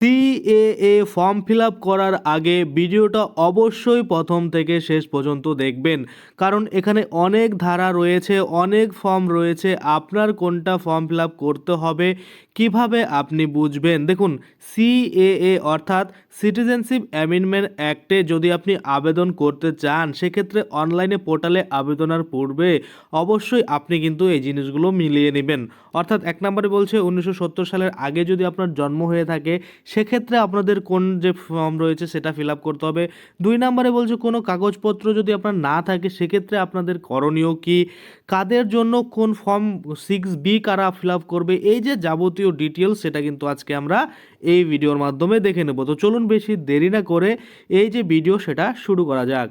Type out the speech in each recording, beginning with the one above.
CAA form fill করার আগে ভিডিওটা অবশ্যই প্রথম থেকে শেষ পর্যন্ত দেখবেন। কারণ এখানে অনেক ধারা রয়েছে, অনেক ফর্ম রয়েছে, আপনার কোনটা ফর্ম ফিল করতে হবে কীভাবে আপনি বুঝবেন? দেখুন সিএএ অর্থাৎ সিটিজেনশিপ অ্যামেন্ডমেন্ট অ্যাক্টে যদি আপনি আবেদন করতে চান, সেক্ষেত্রে অনলাইনে পোর্টালে আবেদনের পূর্বে অবশ্যই আপনি কিন্তু এই জিনিসগুলো মিলিয়ে নেবেন। অর্থাৎ এক নম্বরে বলছে, উনিশশো সত্তর সালের আগে যদি আপনার জন্ম হয়ে থাকে, সেক্ষেত্রে আপনাদের কোন যে ফর্ম রয়েছে সেটা ফিল আপ করতে হবে। দুই নম্বরে বলছে, কোনো কাগজপত্র যদি আপনার না থাকে, সেক্ষেত্রে আপনাদের করণীয় কি? কাদের জন্য কোন ফর্ম সিক্স বি কারা ফিল আপ করবে, এই যে যাবতীয় ডিটেলস সেটা কিন্তু আজকে আমরা এই ভিডিওর মাধ্যমে দেখে নেব। তো চলুন বেশি দেরি না করে এই যে ভিডিও সেটা শুরু করা যাক।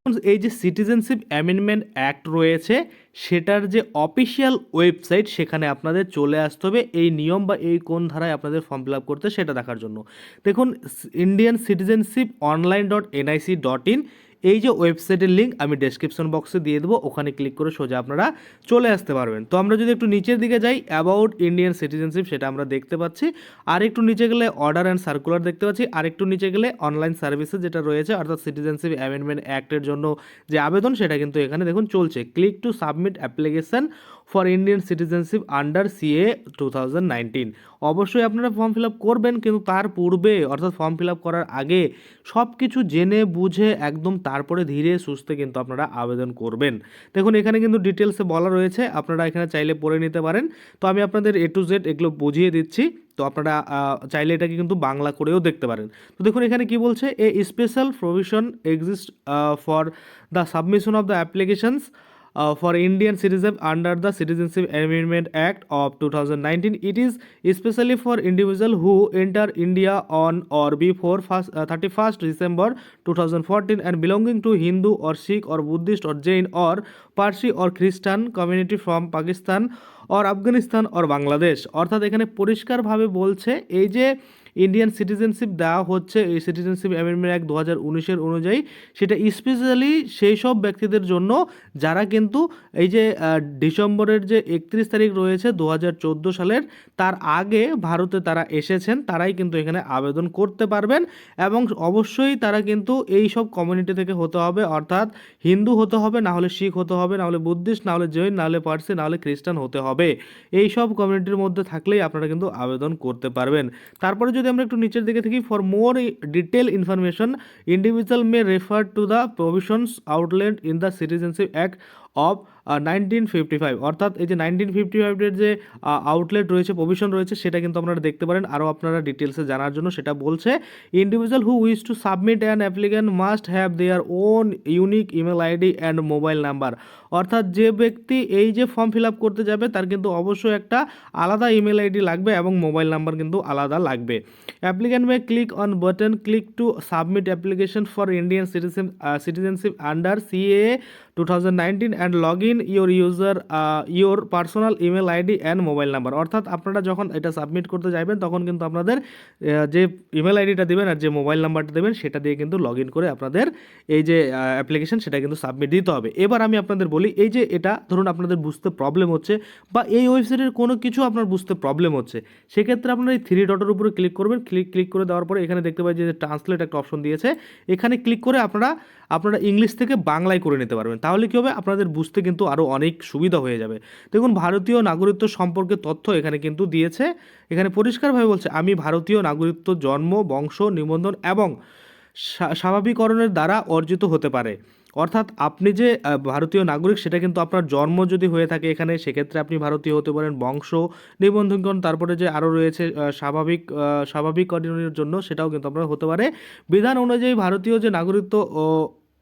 এই যে সিটিজেনশিপ অ্যামেন্ডমেন্ট অ্যাক্ট রয়েছে, সেটার যে অফিসিয়াল ওয়েবসাইট সেখানে আপনাদের চলে আসতে হবে। এই নিয়ম বা এই কোন ধারায় আপনাদের ফর্ম ফিল আপ করতে সেটা দেখার জন্য। দেখুন Indian citizenship online dot NIC dot in এই যে ওয়েবসাইটের লিঙ্ক আমি ডেসক্রিপশন বক্সে দিয়ে দেবো, ওখানে ক্লিক করে সোজা আপনারা চলে আসতে পারবেন। তো আমরা যদি একটু নিচের দিকে যাই অ্যাবাউট ইন্ডিয়ান সিটিজেনশিপ সেটা আমরা দেখতে পাচ্ছি। আর একটু নিচে গেলে অর্ডার অ্যান্ড সার্কুলার দেখতে পাচ্ছি আর একটু নিচে গেলে অনলাইন সার্ভিসেস যেটা রয়েছে, অর্থাৎ সিটিজেনশিপ অ্যামেন্ডমেন্ট অ্যাক্টের জন্য যে আবেদন সেটা কিন্তু এখানে দেখুন চলছে। Click to submit application for Indian citizenship under CA two অবশ্যই আপনারা ফর্ম ফিল আপ করবেন, কিন্তু তার পূর্বে, অর্থাৎ ফর্ম ফিল আপ করার আগে সব কিছু জেনে, বুঝে, একদম তারপরে ধীরে, সুস্থে কিন্তু আপনারা আবেদন করবেন। দেখুন, এখানে কিন্তু ডিটেলসে বলা রয়েছে, আপনারা এখানে চাইলে পড়ে নিতে পারেন। তো আমি আপনাদের এ টু জেড এগুলো বুঝিয়ে দিচ্ছি। তো আপনারা চাইলে এটাকে কিন্তু বাংলা করেও দেখতে পারেন। তো দেখুন, এখানে কি বলছে? A special provision exist for the submission of the applications for Indian citizen under the citizenship amendment act of two thousand nineteen it is specially for individual who enter India on or before first thirty first December two thousand fourteen and belonging to Hindu or Sikh or Buddhist or Jain or Parsi or Christian community from Pakistan or Afghanistan or Bangladesh অর্থাৎ এখানে পরিষ্কারভাবে বলছে এই যে Indian citizenship দেওয়া হচ্ছে এই citizenship amendment act দু হাজার উনিশের অনুযায়ী। সেটা স্পেশালি সেই সব ব্যক্তিদের জন্য যারা কিন্তু এই যে ডিসেম্বরের যে একত্রিশ তারিখ রয়েছে দু হাজার চোদ্দ সালের, তার আগে ভারতে তারা এসেছেন, তারাই কিন্তু এখানে আবেদন করতে পারবেন এবং অবশ্যই তারা কিন্তু এই সব কমিউনিটি থেকে হতে হবে, অর্থাৎ হিন্দু হতে হবে, না হলে শিখ হতে হবে, না হলে বুদ্ধিস্ট না হলে জৈন, না হলে পার্সি, না হলে খ্রিস্টান হতে হবে। এই সব কমিউনিটির মধ্যে থাকলেই আপনারা কিন্তু আবেদন করতে পারবেন। তারপরে যদি আমরা একটু নিচের দিকে থাকি for more detail information individual may refer to the provisions outlet in the citizenship act of nineteen fifty five অর্থাৎ এই যে নাইনটিন ফিফটি ফাইভের যে আউটলেট রয়েছে প্রভিশন রয়েছে, সেটা কিন্তু আপনারা দেখতে পারেন। আরও আপনারা ডিটেলসে জানার জন্য সেটা বলছে। Individual who wish to submit an applicant must have their own unique email ID and mobile number অর্থাৎ যে ব্যক্তি এই যে ফর্ম ফিল আপ করতে যাবে, তার কিন্তু অবশ্যই একটা আলাদা ইমেল আইডি লাগবে এবং মোবাইল নাম্বার কিন্তু আলাদা লাগবে। Applicant may click on button click to submit application for Indian citizen citizenship under CA two thousand nineteen and log in your user your personal email ID and mobile number অর্থাৎ আপনারা যখন এটা submit করতে যাবেন তখন কিন্তু আপনাদের যে ইমেল আইডিটা দেবেন আর যে মোবাইল নাম্বারটা দেবেন, সেটা দিয়ে কিন্তু লগ ইন করে আপনাদের এই যে অ্যাপ্লিকেশন সেটা কিন্তু সাবমিট দিতে হবে। এবার আমি আপনাদের বলি, এই যে এটা ধরুন আপনাদের বুঝতে প্রবলেম হচ্ছে বা এই ওয়েবসাইটের কোনো কিছু আপনার বুঝতে প্রবলেম হচ্ছে, সেক্ষেত্রে আপনারা এই থ্রি ডটের উপরে ক্লিক করবেন। ক্লিক ক্লিক করে দেওয়ার পরে এখানে দেখতে পাই যে ট্রান্সলেট একটা অপশন দিয়েছে। এখানে ক্লিক করে আপনারা আপনারা ইংলিশ থেকে বাংলায় করে নিতে পারবেন। তাহলে কী হবে? আপনাদের বুঝতে কিন্তু আরও অনেক সুবিধা হয়ে যাবে। দেখুন, ভারতীয় নাগরিকত্ব সম্পর্কে তথ্য এখানে কিন্তু দিয়েছে। এখানে পরিষ্কারভাবে বলছে, আমি ভারতীয় নাগরিকত্ব, জন্ম, বংশ, নিবন্ধন এবং স্বা- স্বাভাবিকরণের দ্বারা অর্জিত হতে পারে। অর্থাৎ আপনি যে ভারতীয় নাগরিক, সেটা কিন্তু আপনার জন্ম যদি হয়ে থাকে এখানে, সেক্ষেত্রে আপনি ভারতীয় হতে পারেন। বংশ নিবন্ধন তারপরে যে আরও রয়েছে স্বাভাবিক স্বাভাবিকরণের জন্য সেটাও কিন্তু আপনার হতে পারে। বিধান অনুযায়ী ভারতীয় যে নাগরিকত্ব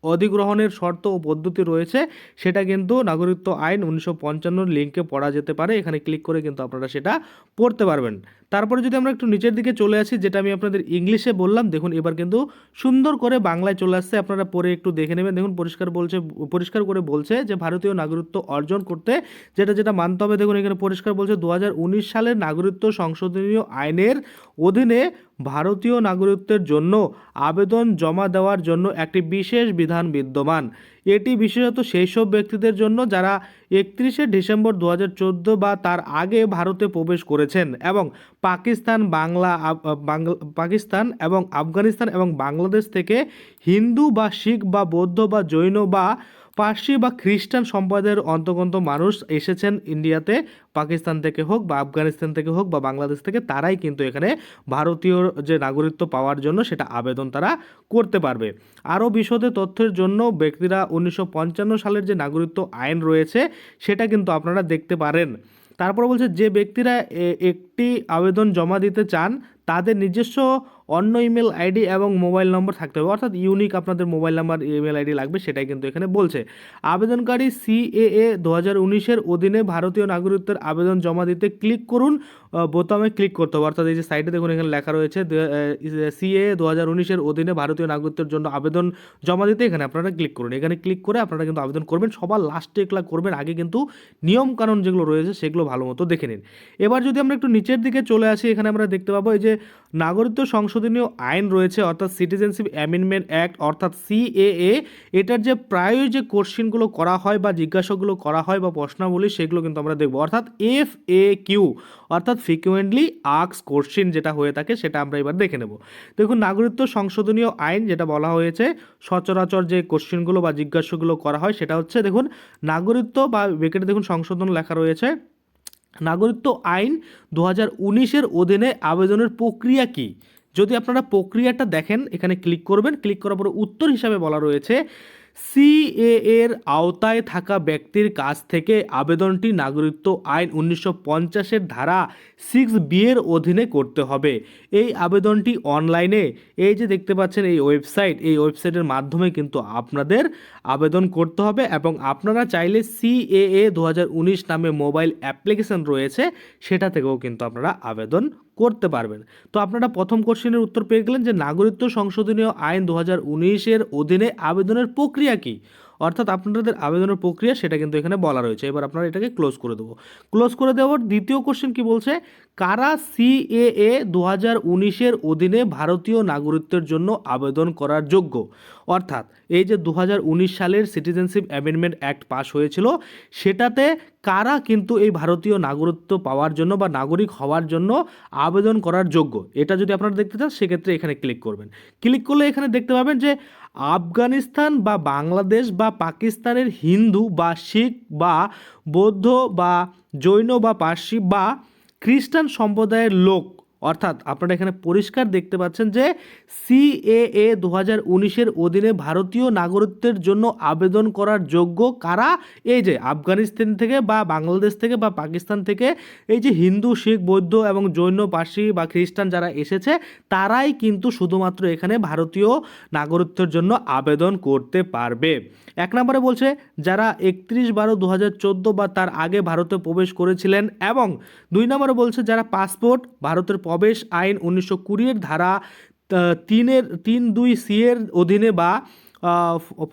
অধিগ্রহণের শর্ত ও পদ্ধতি রয়েছে, সেটা কিন্তু নাগরিকত্ব আইন উনিশশো পঞ্চান্নর লিঙ্কে পড়া যেতে পারে। এখানে ক্লিক করে কিন্তু আপনারা সেটা পড়তে পারবেন। তারপরে যদি আমরা একটু নিচের দিকে চলে আসি, যেটা আমি আপনাদের ইংলিশে বললাম, দেখুন এবার কিন্তু সুন্দর করে বাংলায় চলে আসছে। আপনারা পরে একটু দেখে নেবেন। দেখুন, পরিষ্কার বলছে, পরিষ্কার করে বলছে যে ভারতীয় নাগরিকত্ব অর্জন করতে যেটা যেটা মানতে হবে। দেখুন, এখানে পরিষ্কার বলছে দু সালের নাগরিকত্ব সংশোধনীয় আইনের অধীনে ভারতীয় নাগরিকত্বের জন্য আবেদন জমা দেওয়ার জন্য একটি বিশেষ বিধান বিদ্যমান। এটি বিশেষত সেই সব ব্যক্তিদের জন্য যারা একত্রিশে ডিসেম্বর দু হাজার চোদ্দ বা তার আগে ভারতে প্রবেশ করেছেন এবং পাকিস্তান বাংলা, পাকিস্তান এবং আফগানিস্তান এবং বাংলাদেশ থেকে হিন্দু বা শিখ বা বৌদ্ধ বা জৈন বা পার্সি বা খ্রিস্টান সম্প্রদায়ের অন্তর্গত মানুষ এসেছেন ইন্ডিয়াতে, পাকিস্তান থেকে হোক বা আফগানিস্তান থেকে হোক বা বাংলাদেশ থেকে, তারাই কিন্তু এখানে ভারতীয় যে নাগরিকত্ব পাওয়ার জন্য সেটা আবেদন তারা করতে পারবে। আরও বিশদে তথ্যের জন্য ব্যক্তিরা উনিশশো পঞ্চান্ন সালের যে নাগরিকত্ব আইন রয়েছে, সেটা কিন্তু আপনারা দেখতে পারেন। তারপর বলছে, যে ব্যক্তিরা একটি আবেদন জমা দিতে চান তাদের নিজস্ব অন্য ইমেল আইডি এবং মোবাইল নম্বর থাকতে হবে। অর্থাৎ ইউনিক আপনাদের মোবাইল নাম্বার ইমেল আইডি লাগবে, সেটাই কিন্তু এখানে বলছে। আবেদনকারী সিএএ দু হাজার উনিশের অধীনে ভারতীয় নাগরিকত্বের আবেদন জমা দিতে ক্লিক করুন বোতামে ক্লিক করতে হবে। অর্থাৎ এই যে সাইটে দেখুন এখানে লেখা রয়েছে সিএ দু হাজার উনিশের অধীনে ভারতীয় নাগরিকত্বের জন্য আবেদন জমা দিতে এখানে আপনারা ক্লিক করুন। এখানে ক্লিক করে আপনারা কিন্তু আবেদন করবেন। সবার লাস্টে এগুলা করবেন, আগে কিন্তু নিয়মকানুন যেগুলো রয়েছে সেগুলো ভালো মতো দেখে নিন। এবার যদি আমরা একটু নিচের দিকে চলে আসি, এখানে আমরা দেখতে পাবো এই যে নাগরিকত্ব সংশোধনীয় আইন রয়েছে, অর্থাৎ সিটিজেনশিপ অ্যামেন্ডমেন্ট অ্যাক্ট অর্থাৎ সিএএ এটার যে প্রায় যে কোশ্চিনগুলো করা হয় বা জিজ্ঞাসাগুলো করা হয় বা প্রশ্নাবলী, সেগুলো কিন্তু আমরা দেখব। অর্থাৎ এফ এ কিউ অর্থাৎ ফ্রিকুয়েন্টলি আক্স কোশ্চিন যেটা হয়ে থাকে, সেটা আমরা এবার দেখে নেব। দেখুন, নাগরিকত্ব সংশোধনীয় আইন যেটা বলা হয়েছে, সচরাচর যে কোশ্চিনগুলো বা জিজ্ঞাসাগুলো করা হয়, সেটা হচ্ছে, দেখুন, নাগরিকত্ব বা বেকেটে দেখুন, সংশোধন লেখা রয়েছে নাগরিকত্ব আইন দু হাজার উনিশের অধীনে আবেদনের প্রক্রিয়া কি? যদি আপনারা প্রক্রিয়াটা দেখেন, এখানে ক্লিক করবেন, ক্লিক করার পরে উত্তর হিসাবে বলা রয়েছে সিএ এর আওতায় থাকা ব্যক্তির কাছ থেকে আবেদনটি নাগরিকত্ব আইন উনিশশো পঞ্চাশের ধারা সিক্স বি এর অধীনে করতে হবে। এই আবেদনটি অনলাইনে, এই যে দেখতে পাচ্ছেন এই ওয়েবসাইট, এই ওয়েবসাইটের মাধ্যমে কিন্তু আপনাদের আবেদন করতে হবে এবং আপনারা চাইলে সিএএ দু হাজার উনিশ নামে মোবাইল অ্যাপ্লিকেশন রয়েছে, সেটা থেকেও কিন্তু আপনারা আবেদন করতে পারবেন। তো আপনারা প্রথম কোশ্চেনের উত্তর পেয়ে গেলেন যে, নাগরিকত্ব সংশোধনীয় আইন দু হাজার উনিশের অধীনে আবেদনের প্রক্রিয়া কি? অর্থাৎ আপনাদের আবেদনের প্রক্রিয়া সেটা কিন্তু এখানে বলা রয়েছে। এবার আপনারা এটাকে ক্লোজ করে দেবো। ক্লোজ করে দেওয়ার দ্বিতীয় কোশ্চেন কি বলছে? কারা সিএএ দু হাজার উনিশের অধীনে ভারতীয় নাগরিকত্বের জন্য আবেদন করার যোগ্য? অর্থাৎ এই যে দু হাজার উনিশ সালের সিটিজেনশিপ অ্যামেন্ডমেন্ট অ্যাক্ট পাস হয়েছিল, সেটাতে কারা কিন্তু এই ভারতীয় নাগরিকত্ব পাওয়ার জন্য বা নাগরিক হওয়ার জন্য আবেদন করার যোগ্য? এটা যদি আপনারা দেখতে চান, সেক্ষেত্রে এখানে ক্লিক করবেন। ক্লিক করলে এখানে দেখতে পাবেন যে আফগানিস্তান বা বাংলাদেশ বা পাকিস্তানের হিন্দু বা শিখ বা বৌদ্ধ বা জৈন বা পার্সি বা খ্রিস্টান সম্প্রদায়ের লোক অর্থাৎ আপনারা এখানে পরিষ্কার দেখতে পাচ্ছেন যে সিএএ দু হাজার উনিশের অধীনে ভারতীয় নাগরিকত্বের জন্য আবেদন করার যোগ্য কারা? এই যে আফগানিস্তান থেকে বা বাংলাদেশ থেকে বা পাকিস্তান থেকে এই যে হিন্দু, শিখ, বৌদ্ধ এবং জৈন, পার্সি বা খ্রিস্টান যারা এসেছে, তারাই কিন্তু শুধুমাত্র এখানে ভারতীয় নাগরিকত্বের জন্য আবেদন করতে পারবে। এক নম্বরে বলছে, যারা একত্রিশ বারো দু হাজার চোদ্দ বা তার আগে ভারতে প্রবেশ করেছিলেন এবং দুই নম্বরে বলছে, যারা পাসপোর্ট ভারতের প্রবেশ আইন উনিশশো কুড়ির ধারা তিনের, তিন দুই সি এর অধীনে বা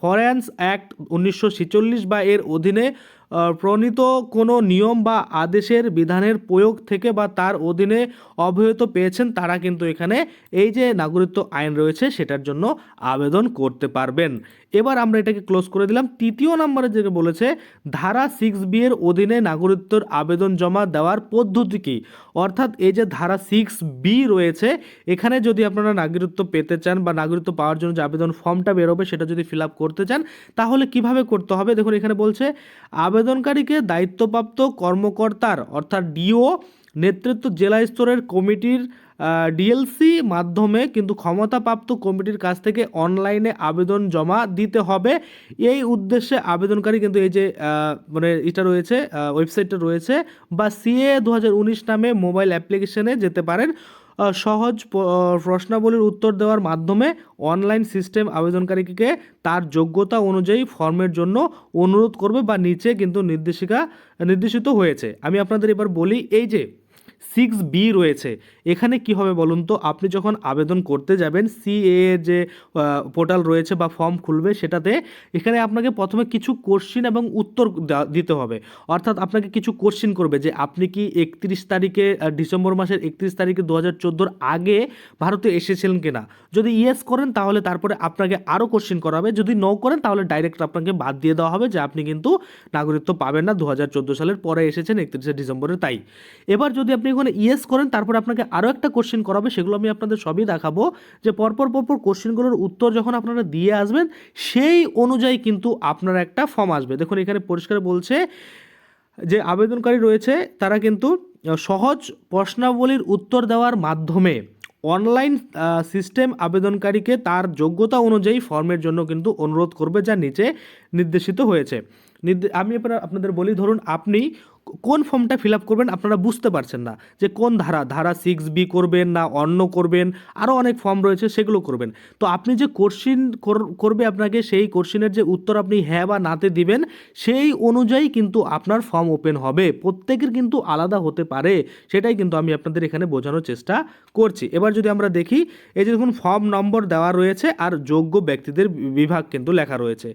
ফরেন্স অ্যাক্ট উনিশশো ছেচল্লিশ বা এর অধীনে প্রণীত কোনো নিয়ম বা আদেশের বিধানের প্রয়োগ থেকে বা তার অধীনে অব্যাহত পেয়েছেন তারা কিন্তু এখানে এই যে নাগরিকত্ব আইন রয়েছে সেটার জন্য আবেদন করতে পারবেন। এবার আমরা এটাকে ক্লোজ করে দিলাম। তৃতীয় নম্বরে যেটা বলেছে, ধারা সিক্স বি এর অধীনে নাগরিকত্বের আবেদন জমা দেওয়ার পদ্ধতি কী? অর্থাৎ এই যে ধারা সিক্স বি রয়েছে, এখানে যদি আপনারা নাগরিকত্ব পেতে চান বা নাগরিকত্ব পাওয়ার জন্য যে আবেদন ফর্মটা বেরোবে সেটা যদি ফিল আপ করতে চান, তাহলে কীভাবে করতে হবে? দেখুন, এখানে বলছে, আবেদনকারীকে দায়িত্বপ্রাপ্ত কর্মকর্তার অর্থাৎ ডিও নেতৃত্ব জেলা স্তরের কমিটির ডিএলসি মাধ্যমে কিন্তু ক্ষমতাপ্রাপ্ত কমিটির কাছ থেকে অনলাইনে আবেদন জমা দিতে হবে। এই উদ্দেশ্যে আবেদনকারী কিন্তু এই যে মানে এটা রয়েছে ওয়েবসাইটটা রয়েছে, বা সিএ দু হাজার উনিশ নামে মোবাইল অ্যাপ্লিকেশনে যেতে পারেন। সহজ প্রশ্নাবলীর উত্তর দেওয়ার মাধ্যমে অনলাইন সিস্টেম আবেদনকারীকে তার যোগ্যতা অনুযায়ী ফর্মের জন্য অনুরোধ করবে বা নিচে কিন্তু নির্দেশিকা, নির্দেশিত হয়েছে। আমি আপনাদের এবার বলি, এই যে সিক্স বি রয়েছে। এখানে কি হবে বলুন তো? আপনি যখন আবেদন করতে যাবেন সিএ যে পোর্টাল রয়েছে বা ফর্ম খুলবে, সেটাতে এখানে আপনাকে প্রথমে কিছু কোশ্চিন এবং উত্তর দিতে হবে। অর্থাৎ আপনাকে কিছু কোশ্চিন করবে যে, আপনি কি একত্রিশ তারিখে ডিসেম্বর মাসের একত্রিশ তারিখে দু হাজার চোদ্দোর আগে ভারতে এসেছিলেন কিনা? যদি ইয়েস করেন, তাহলে তারপরে আপনাকে আরও কোশ্চিন করা হবে। যদি নো করেন, তাহলে ডাইরেক্ট আপনাকে বাদ দিয়ে দেওয়া হবে যে, আপনি কিন্তু নাগরিকত্ব পাবেন না দু হাজার চোদ্দ সালের পরে এসেছেন, একত্রিশে ডিসেম্বরে তাই। এবার যদি আপনি এখানে ইয়েস করেন, তারপরে আপনাকে আরও একটা কোশ্চেন করাবে, সেগুলো আমি আপনাদের সবই দেখাবো। যে পরপর পরপর কোশ্চেনগুলোর উত্তর যখন আপনারা দিয়ে আসবেন, সেই অনুযায়ী কিন্তু আপনার একটা ফর্ম আসবে। দেখুন, এখানে পরিষ্কার বলছে যে আবেদনকারী রয়েছে, তারা কিন্তু সহজ প্রশ্নাবলীর উত্তর দেওয়ার মাধ্যমে অনলাইন সিস্টেম আবেদনকারীকে তার যোগ্যতা অনুযায়ী ফর্মের জন্য কিন্তু অনুরোধ করবে, যা নিচে নির্দেশিত হয়েছে। আমি আপনার আপনাদের বলি, ধরুন, আপনি কোন ফর্মটা ফিল আপ করবেন আপনারা বুঝতে পারছেন না যে কোন ধারা ধারা সিক্স বি করবেন না অন্য করবেন আরও অনেক ফর্ম রয়েছে সেগুলো করবেন। তো আপনি যে কোশ্চিন করবে আপনাকে সেই কোশ্চিনের যে উত্তর আপনি হ্যাঁ বা নাতে দিবেন, সেই অনুযায়ী কিন্তু আপনার ফর্ম ওপেন হবে। প্রত্যেকের কিন্তু আলাদা হতে পারে, সেটাই কিন্তু আমি আপনাদের এখানে বোঝানোর চেষ্টা করছি। এবার যদি আমরা দেখি, এই যে দেখুন ফর্ম নম্বর দেওয়া রয়েছে আর যোগ্য ব্যক্তিদের বিভাগ কিন্তু লেখা রয়েছে।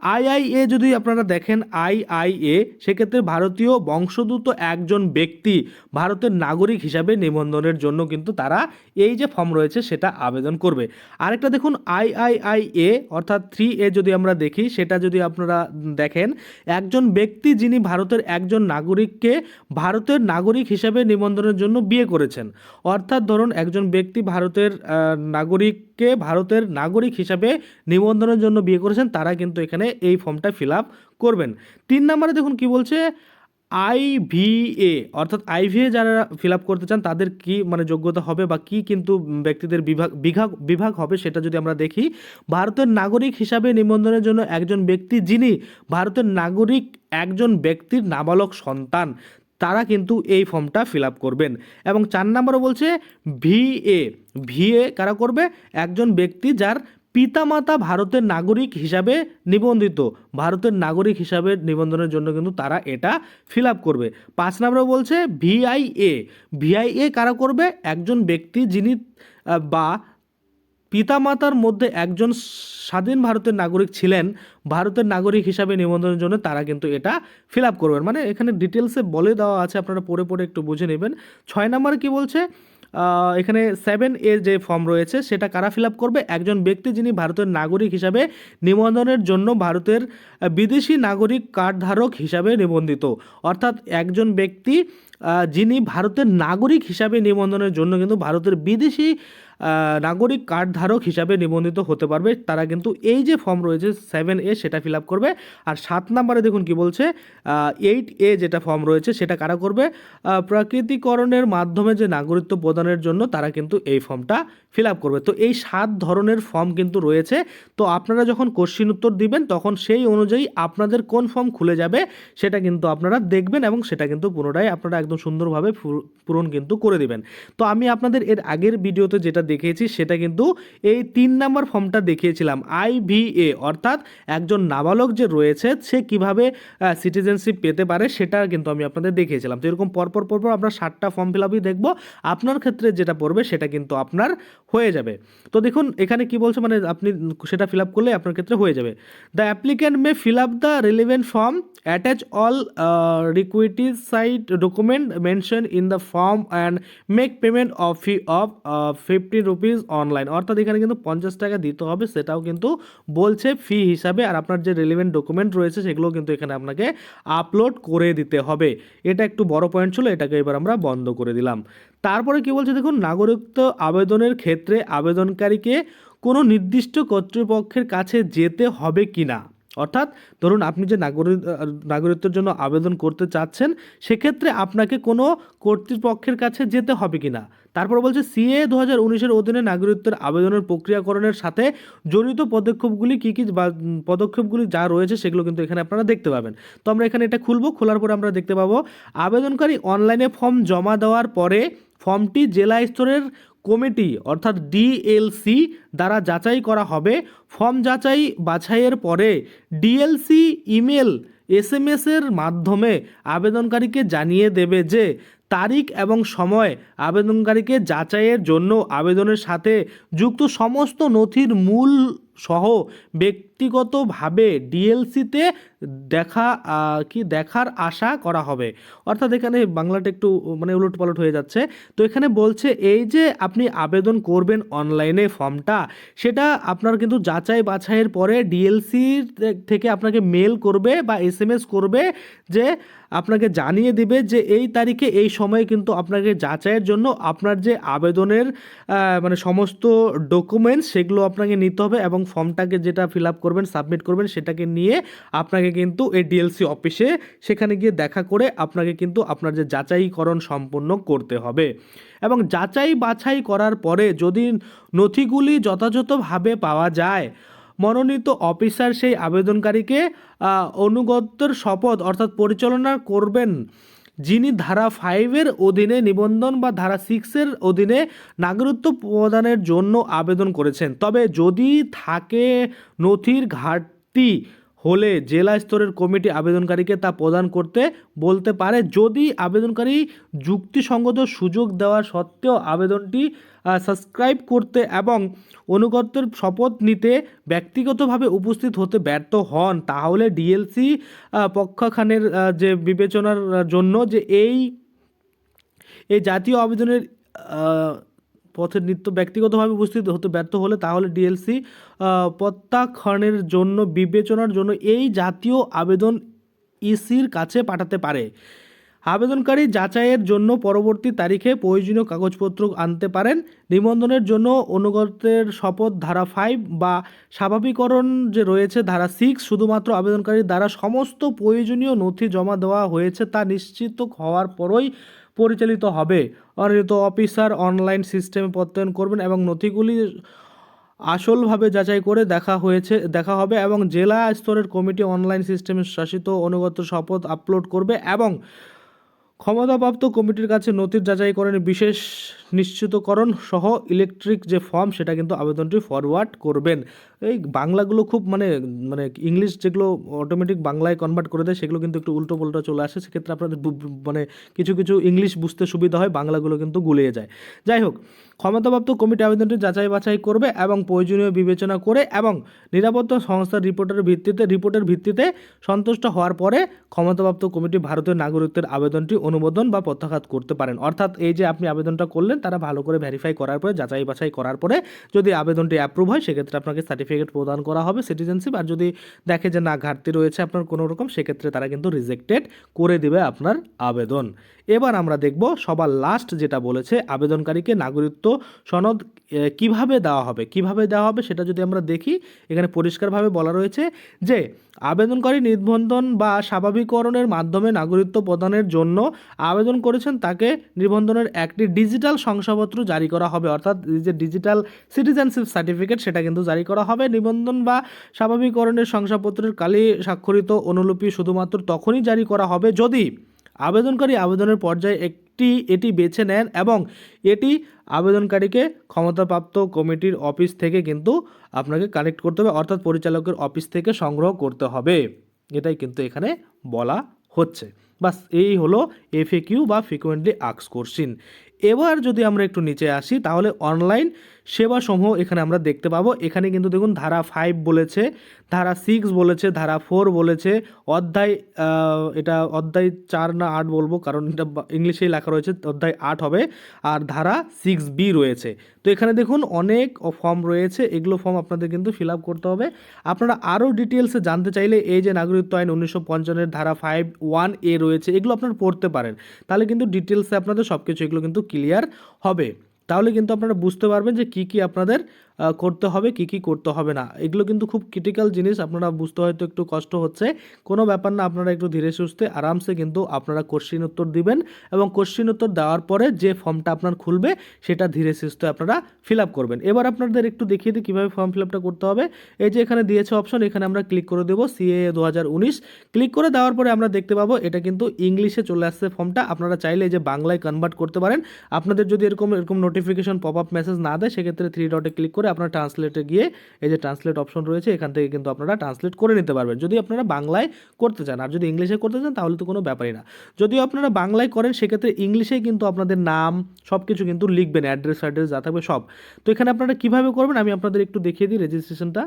আইআইএ যদি আপনারা দেখেন আইআইএ সেক্ষেত্রে ভারতীয় বংশোদ্ভূত একজন ব্যক্তি ভারতের নাগরিক হিসাবে নিবন্ধনের জন্য কিন্তু তারা এই যে ফর্ম রয়েছে সেটা আবেদন করবে। আরেকটা দেখুন আইআইআইএ অর্থাৎ থ্রি এ যদি আমরা দেখি সেটা যদি আপনারা দেখেন একজন ব্যক্তি যিনি ভারতের একজন নাগরিককে ভারতের নাগরিক হিসাবে নিবন্ধনের জন্য বিয়ে করেছেন। অর্থাৎ ধরুন একজন ব্যক্তি ভারতের আহ, নাগরিককে ভারতের নাগরিক হিসাবে নিবন্ধনের জন্য বিয়ে করেছেন, তারা কিন্তু এখানে এই ফর্মটা ফিল আপ করবেন। তিন নম্বরে দেখুন কি বলছে আইভিএ অর্থাৎ আইভিএ যারা ফিল আপ করতে চান, তাদের কি মানে যোগ্যতা হবে বা কি কিন্তু ব্যক্তিদের বিভাগ বিভাগ বিভাগ হবে সেটা যদি আমরা দেখি, ভারতের নাগরিক হিসাবে নিবন্ধনের জন্য একজন ব্যক্তি যিনি ভারতের নাগরিক, একজন ব্যক্তির নাবালক সন্তান তারা কিন্তু এই ফর্মটা ফিল আপ করবেন। এবং চার নম্বরে বলছে ভিএ। ভিএ কারা করবে? একজন ব্যক্তি যার পিতামাতা ভারতের নাগরিক হিসাবে নিবন্ধিত। ভারতের নাগরিক হিসাবে নিবন্ধনের জন্য কিন্তু তারা এটা ফিল আপ করবে। পাঁচ নম্বরে বলছে ভিআইএ। ভিআইএ কারা করবে? একজন ব্যক্তি যিনি বা পিতামাতার মধ্যে একজন স্বাধীন ভারতের নাগরিক ছিলেন, ভারতের নাগরিক হিসাবে নিবন্ধনের জন্য তারা কিন্তু এটা ফিল আপ করবেন। মানে এখানে ডিটেলসে বলে দেওয়া আছে, আপনারা পড়ে পড়ে একটু বুঝে নেবেন। ছয় নম্বরে কি বলছে? এখানে সেভেন এর যে ফর্ম রয়েছে, সেটা কারা ফিল করবে? একজন ব্যক্তি যিনি ভারতের নাগরিক হিসাবে নিবন্ধনের জন্য ভারতের বিদেশি নাগরিক কার্ডধারক হিসাবে নিবন্ধিত। অর্থাৎ একজন ব্যক্তি যিনি ভারতের নাগরিক হিসাবে নিবন্ধনের জন্য কিন্তু ভারতের বিদেশি নাগরিক কার্ড ধারক হিসাবে নিবন্ধিত হতে পারবে। তারা কিন্তু এই যে ফর্ম রয়েছে সেভেন এ সেটা ফিল আপ করবে। আর সাত নম্বরে দেখুন কি বলছে এইট এ যেটা ফর্ম রয়েছে সেটা কারা করবে? প্রাকৃতিকরণের মাধ্যমে যে নাগরিকত্ব প্রদানের জন্য তারা কিন্তু এই ফর্মটা ফিল আপ করবে। তো এই সাত ধরনের ফর্ম কিন্তু রয়েছে। তো আপনারা যখন কোশ্চিন উত্তর দিবেন, তখন সেই অনুযায়ী আপনাদের কোন ফর্ম খুলে যাবে সেটা কিন্তু আপনারা দেখবেন এবং সেটা কিন্তু পুনরায় আপনারা একদম সুন্দরভাবে পূরণ কিন্তু করে দিবেন। তো আমি আপনাদের এর আগের ভিডিওতে যেটা দেখিয়েছি, সেটা কিন্তু এই তিন নাম্বার ফর্মটা দেখিয়েছিলাম আইভিএ অর্থাৎ একজন নাবালক যে রয়েছে, সে কীভাবে সিটিজেনশিপ পেতে পারে সেটা কিন্তু আমি আপনাদের দেখিয়েছিলাম। তো এরকম পরপর পরপর আমরা ষাটটা ফর্ম ফিল আপই দেখব, আপনার ক্ষেত্রে যেটা পড়বে সেটা কিন্তু আপনার হয়ে যাবে। তো দেখুন, এখানে কি বলছে মানে আপনি সেটা ফিল আপ করলে আপনার ক্ষেত্রে হয়ে যাবে। The applicant may fill up the relevant form attach all requisite side document mention in the form and make payment of fee of fifty rupees online অর্থাৎ এখানে কিন্তু পঞ্চাশ টাকা দিতে হবে, সেটাও কিন্তু বলছে ফি হিসাবে। আর আপনার যে রেলিভেন্ট ডকুমেন্ট রয়েছে সেগুলো কিন্তু এখানে আপনাকে আপলোড করে দিতে হবে। এটা একটু বড় পয়েন্ট ছিল, এটাকে এবার আমরা বন্ধ করে দিলাম। তারপরে কি বলছে দেখুন, নাগরিকত্ব আবেদনের ক্ষেত্রে আবেদনকারীকে কোনো নির্দিষ্ট কর্তৃপক্ষের কাছে যেতে হবে কি না অর্থাৎ ধরুন আপনি যে নাগরিক নাগরিকত্বের জন্য আবেদন করতে চাচ্ছেন, সেক্ষেত্রে আপনাকে কোনো কর্তৃপক্ষের কাছে যেতে হবে কি না তারপর বলছে, সিএ দু হাজার উনিশের অধীনে নাগরিকত্বের আবেদনের প্রক্রিয়াকরণের সাথে জড়িত পদক্ষেপগুলি কী কী বা, পদক্ষেপগুলি যা রয়েছে সেগুলো কিন্তু এখানে আপনারা দেখতে পাবেন। তো আমরা এখানে এটা খুলবো, খোলার পরে আমরা দেখতে পাবো, আবেদনকারী অনলাইনে ফর্ম জমা দেওয়ার পরে ফর্মটি জেলা স্তরের কমিটি, অর্থাৎ ডিএলসি দ্বারা যাচাই করা হবে। ফর্ম যাচাই বাছাইয়ের পরে ডিএলসি ইমেল এস এম এর মাধ্যমে আবেদনকারীকে জানিয়ে দেবে যে তারিখ এবং সময় আবেদনকারীকে যাচাইয়ের জন্য আবেদনের সাথে যুক্ত সমস্ত নথির মূল সহ ব্যক্তিগতভাবে ডিএলসিতে দেখা কি দেখার আশা করা হবে। অর্থাৎ এখানে বাংলাটা একটু মানে উলট পালট হয়ে যাচ্ছে। তো এখানে বলছে, এই যে আপনি আবেদন করবেন অনলাইনে ফর্মটা, সেটা আপনার কিন্তু যাচাই বাছাইয়ের পরে ডিএলসি থেকে আপনাকে মেল করবে বা এস করবে যে আপনাকে জানিয়ে দিবে যে এই তারিখে, এই সময়ে কিন্তু আপনাকে যাচাইয়ের জন্য আপনার যে আবেদনের মানে সমস্ত ডকুমেন্টস, সেগুলো আপনাকে নিতে হবে এবং ফর্মটাকে যেটা ফিল আপ করবেন, সাবমিট করবেন, সেটাকে নিয়ে আপনাকে কিন্তু এই ডিএলসি অফিসে সেখানে গিয়ে দেখা করে আপনাকে কিন্তু আপনার যে যাচাইকরণ সম্পন্ন করতে হবে। এবং যাচাই বাছাই করার পরে যদি নথিগুলি যথাযথভাবে পাওয়া যায়, মনোনীত অফিসার সেই আবেদনকারীকে অনুগত্যের শপথ অর্থাৎ পরিচালনা করবেন যিনি ধারা ফাইভের অধীনে নিবন্ধন বা ধারা সিক্সের অধীনে নাগরিকত্ব প্রদানের জন্য আবেদন করেছেন। তবে যদি থাকে নথির ঘাটতি হলে জেলা স্তরের কমিটি আবেদনকারীকে তা প্রদান করতে বলতে পারে। যদি আবেদনকারী যুক্তিসঙ্গত সুযোগ দেওয়া সত্ত্বেও আবেদনটি সাবস্ক্রাইব করতে এবং অনুগত্যের শপথ নিতে ব্যক্তিগতভাবে উপস্থিত হতে ব্যর্থ হন। তাহলে ডিএলসি পক্ষখানের যে বিবেচনার জন্য যে এই এই জাতীয় আবেদনের আহ, পথে নিত্য ব্যক্তিগতভাবে উপস্থিত হতে ব্যর্থ হলে তাহলে ডিএলসি প্রত্যাখ্যানের জন্য বিবেচনার জন্য এই জাতীয় আবেদন ইসির কাছে পাঠাতে পারে। আবেদনকারী যাচাইয়ের জন্য পরবর্তী তারিখে প্রয়োজনীয় কাগজপত্র আনতে পারেন। নিবন্ধনের জন্য অনুগতের শপথ ধারা ফাইভ বা স্বাভাবিকরণ যে রয়েছে ধারা সিক্স শুধুমাত্র আবেদনকারী দ্বারা সমস্ত প্রয়োজনীয় নথি জমা দেওয়া হয়েছে তা নিশ্চিত হওয়ার পরই পরিচালিত হবে। অনিয়মিত অফিসার অনলাইন সিস্টেমে প্রত্যয়ন করবেন এবং নথিগুলি আসলভাবে যাচাই করে দেখা হয়েছে, দেখা হবে এবং জেলা স্তরের কমিটি অনলাইন সিস্টেমে শাসিত অনুগত শপথ আপলোড করবে এবং ক্ষমতাপ্রাপ্ত কমিটির কাছে নথির যাচাইকরণের বিশেষ নিশ্চিতকরণ সহ ইলেকট্রিক যে ফর্ম, সেটা কিন্তু আবেদনটি ফরওয়ার্ড করবেন। এই বাংলাগুলো খুব মানে মানে ইংলিশ যেগুলো অটোমেটিক বাংলায় কনভার্ট করে দেয়, সেগুলো কিন্তু একটু উল্টো পাল্টা চলে আসে। সেক্ষেত্রে আপনাদের মানে কিছু কিছু ইংলিশ বুঝতে সুবিধা হয়, বাংলাগুলো কিন্তু গুলিয়ে যায়। যাই হোক ক্ষমতাপ্রাপ্ত কমিটি আবেদনটি যাচাই বাছাই করবে এবং প্রয়োজনীয় বিবেচনা করে এবং নিরাপত্তা সংস্থার রিপোর্টের ভিত্তিতে রিপোর্টের ভিত্তিতে সন্তুষ্ট হওয়ার পরে ক্ষমতাপ্রাপ্ত কমিটি ভারতের নাগরিকত্বের আবেদনটি অনুমোদন বা প্রত্যাঘাত করতে পারেন। অর্থাৎ এই যে আপনি আবেদনটা করলেন, তারা ভালো করে ভেরিফাই করার পরে, যাচাই বাছাই করার পরে যদি আবেদনটি অ্যাপ্রুভ হয়, সেক্ষেত্রে আপনাকে সার্টিফিকেট প্রদান করা হবে সিটিজেনশিপ আর যদি দেখে যে না, ঘাটতি রয়েছে আপনার কোনো রকম সেক্ষেত্রে তারা কিন্তু রিজেক্টেড করে দেবে আপনার আবেদন। এবার আমরা দেখব সবার লাস্ট যেটা বলেছে, আবেদনকারীকে নাগরিকত্ব সনদ কীভাবে দেওয়া হবে? কীভাবে দেওয়া হবে সেটা যদি আমরা দেখি, এখানে পরিষ্কারভাবে বলা রয়েছে যে, আবেদনকারী নিবন্ধন বা স্বাভাবিকরণের মাধ্যমে নাগরিকত্ব প্রদানের জন্য আবেদন করেছেন তাকে নিবন্ধনের একটি ডিজিটাল শংসাপত্র জারি করা হবে। অর্থাৎ যে ডিজিটাল সিটিজেনশিপ সার্টিফিকেট সেটা কিন্তু জারি করা হবে। নিবন্ধন বা স্বাভাবিকরণের শংসাপত্রের কালি স্বাক্ষরিত অনুলিপি শুধুমাত্র তখনই জারি করা হবে যদি আবেদনকারী আবেদনের পর্যায়ে একটি, এটি বেছে নেন এবং এটি আবেদনকারীকে ক্ষমতাপ্রাপ্ত কমিটির অফিস থেকে কিন্তু আপনাকে কানেক্ট করতে হবে, অর্থাৎ পরিচালকের অফিস থেকে সংগ্রহ করতে হবে। এটাই কিন্তু এখানে বলা হচ্ছে। বাস, এই হলো এফএকিউ বা ফ্রিকোয়েন্টলি আক্স কোশ্চিন। এবার যদি আমরা একটু নিচে আসি, তাহলে অনলাইন সেবাসমূহ এখানে আমরা দেখতে পাবো। এখানে কিন্তু দেখুন ধারা ফাইভ বলেছে, ধারা সিক্স বলেছে, ধারা ফোর বলেছে, অধ্যায় এটা অধ্যায় চার না আট বলব, কারণ এটা ইংলিশেই লেখা রয়েছে, অধ্যায় আট হবে, আর ধারা সিক্স বি রয়েছে। তো এখানে দেখুন অনেক ফর্ম রয়েছে, এগুলো ফর্ম আপনাদের কিন্তু ফিল আপ করতে হবে। আপনারা আরও ডিটেলসে জানতে চাইলে এই যে নাগরিকত্ব আইন উনিশশো পঞ্চান্নের ধারা ফাইভ ওয়ান এ রয়েছে, এগুলো আপনারা পড়তে পারেন। তাহলে কিন্তু ডিটেলসে আপনাদের সব কিছু এগুলো কিন্তু ক্লিয়ার হবে। তাহলে কিন্তু আপনারা বুঝতে পারবেন যে কি কি আপনাদের করতে হবে, কি কি করতে হবে না। এগুলো কিন্তু খুব ক্রিটিক্যাল জিনিস, আপনারা বুঝতে হয়তো একটু কষ্ট হচ্ছে। কোনো ব্যাপার না, আপনারা একটু ধীরে সুস্থে আরামসে কিন্তু আপনারা কোশ্চিন উত্তর দিবেন এবং কোশ্চিন উত্তর দেওয়ার পরে যে ফর্মটা আপনার খুলবে, সেটা ধীরে সুস্থে আপনারা ফিল আপ করবেন। এবার আপনাদের একটু দেখিয়ে দিই কীভাবে ফর্ম ফিল আপটা করতে হবে। এই যে এখানে দিয়েছে অপশন এখানে আমরা ক্লিক করে দেবো সিএ দু হাজার উনিশ। ক্লিক করে দেওয়ার পরে আমরা দেখতে পাবো এটা কিন্তু ইংলিশে চলে আসছে ফর্মটা আপনারা চাইলে যে বাংলায় কনভার্ট করতে পারেন। আপনাদের যদি এরকম এরকম নোটিফিকেশন পপ আপ মেসেজ না দেয়, সেক্ষেত্রে থ্রি ডটে ক্লিক করে আপনার ট্রান্সলেটে গিয়ে এই যে ট্রান্সলেট অপশন রয়েছে, এখান থেকে কিন্তু আপনারা ট্রান্সলেট করে নিতে পারবেন। যদি আপনারা বাংলায় করতে চান, আর যদি ইংলিশে করতে চান তাহলে তো কোনো ব্যাপারই না। যদি আপনারা বাংলায় করেন, সেক্ষেত্রে ইংলিশেই কিন্তু আপনাদের নাম সব কিছু কিন্তু লিখবেন অ্যাড্রেস অ্যাড্রেস যা থাকবে সব। তো এখানে আপনারা কীভাবে করবেন? আমি আপনাদের একটু দেখিয়ে দিই রেজিস্ট্রেশনটা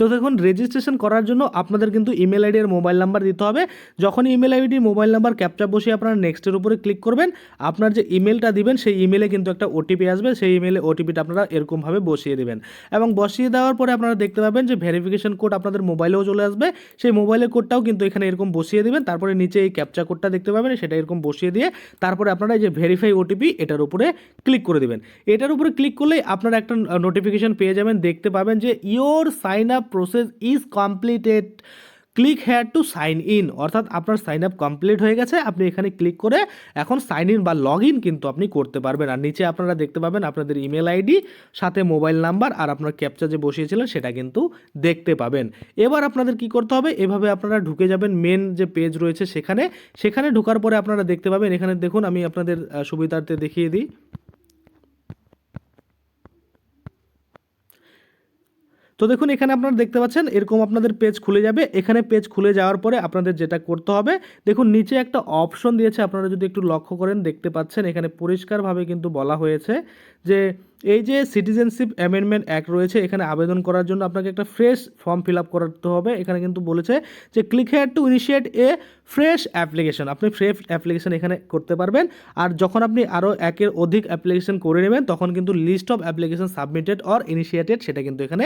তো দেখুন রেজিস্ট্রেশন করার জন্য আপনাদের কিন্তু ইমেল আইডি আর মোবাইল নাম্বার দিতে হবে। যখন email ID mobile number captcha বসিয়ে আপনারা নেক্সটের উপরে ক্লিক করবেন, আপনার যে ইমেলটা দিবেন, সেই ইমেলে কিন্তু একটা ওটিপি আসবে। সেই ইমেলে ওটিপিটা আপনারা এরকমভাবে বসিয়ে দেবেন। এবং বসিয়ে দেওয়ার পরে আপনারা দেখতে পাবেন যে ভেরিফিকেশন কোড আপনাদের মোবাইলেও চলে আসবে। সেই মোবাইলের কোডটাও কিন্তু এখানে এরকম বসিয়ে দেবেন। তারপরে নিচে এই ক্যাপচা কোডটা দেখতে পাবেন, সেটা এরকম বসিয়ে দিয়ে তারপরে আপনারা এই যে ভেরিফাই ওটিপি এটার উপরে ক্লিক করে দেবেন। এটার উপরে ক্লিক করলেই আপনারা একটা নোটিফিকেশন পেয়ে যাবেন। দেখতে পাবেন যে your sign up process is completed click here to sign in অর্থাৎ আপনার সাইন আপ কমপ্লিট হয়ে গেছে, আপনি এখানে ক্লিক করে এখন সাইন ইন বা লগ ইন কিন্তু আপনি করতে পারবেন। আর নিচে আপনারা দেখতে পাবেন আপনাদের ইমেল আইডি সাথে মোবাইল নাম্বার আর আপনার ক্যাপচা যে বসিয়েছিলেন সেটা কিন্তু দেখতে পাবেন। এবার আপনাদের কি করতে হবে? এভাবে আপনারা ঢুকে যাবেন মেন যে পেজ রয়েছে সেখানে। সেখানে ঢোকার পরে আপনারা দেখতে পাবেন, এখানে দেখুন আমি আপনাদের সুবিধার্থে দেখিয়ে দিই। তো দেখুন, এখানে আপনারা দেখতে পাচ্ছেন, এরকম আপনাদের পেজ খুলে যাবে। এখানে পেজ খুলে যাওয়ার পরে আপনাদের যেটা করতে হবে, দেখুন, নিচে একটা অপশন দিয়েছে। আপনারা যদি একটু লক্ষ্য করেন, দেখতে পাচ্ছেন, এখানে পরিষ্কারভাবে কিন্তু বলা হয়েছে যে এই যে সিটিজেনশিপ অ্যামেন্ডমেন্ট অ্যাক্ট রয়েছে, এখানে আবেদন করার জন্য আপনাকে একটা ফ্রেশ ফর্ম ফিল আপ করতে হবে। এখানে কিন্তু বলেছে যে click here to initiate a fresh application আপনি ফ্রেশ অ্যাপ্লিকেশন এখানে করতে পারবেন। আর যখন আপনি আরও একের অধিক অ্যাপ্লিকেশন করে নেবেন, তখন কিন্তু list of application submitted or initiated সেটা কিন্তু এখানে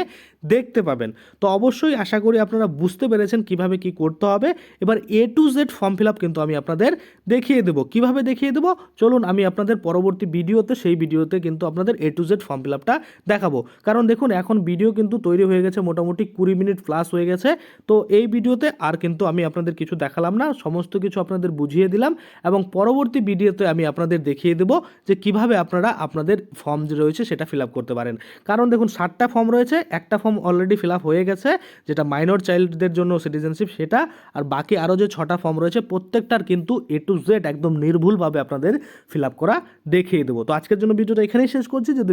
দেখতে পাবেন। তো অবশ্যই আশা করি আপনারা বুঝতে পেরেছেন কীভাবে কি করতে হবে। এবার A to Z form fill up কিন্তু আমি আপনাদের দেখিয়ে দেবো। কীভাবে দেখিয়ে দেবো? চলুন আমি আপনাদের পরবর্তী ভিডিওতে, সেই ভিডিওতে কিন্তু আপনাদের A to Z form fill আপটা দেখাবো। কারণ দেখুন, এখন ভিডিও কিন্তু তৈরি হয়ে গেছে, মোটামুটি কুড়ি মিনিট প্লাস হয়ে গেছে। তো এই ভিডিওতে আর কিন্তু আমি আপনাদের কিছু দেখালাম না, সমস্ত কিছু আপনাদের বুঝিয়ে দিলাম এবং পরবর্তী ভিডিওতে আমি আপনাদের দেখিয়ে দেবো যে কীভাবে আপনারা আপনাদের ফর্ম যে রয়েছে সেটা ফিল আপ করতে পারেন। কারণ দেখুন ষাটটা ফর্ম রয়েছে, একটা ফর্ম অলরেডি ফিল আপ হয়ে গেছে, যেটা মাইনর চাইল্ডদের জন্য সিটিজেনশিপ সেটা, আর বাকি আরও যে ছটা ফর্ম রয়েছে, প্রত্যেকটার কিন্তু এ টু জেড একদম নির্ভুলভাবে আপনাদের ফিল আপ করা দেখিয়ে দেবো। তো আজকের জন্য ভিডিওটা এখানেই শেষ করছি। যদি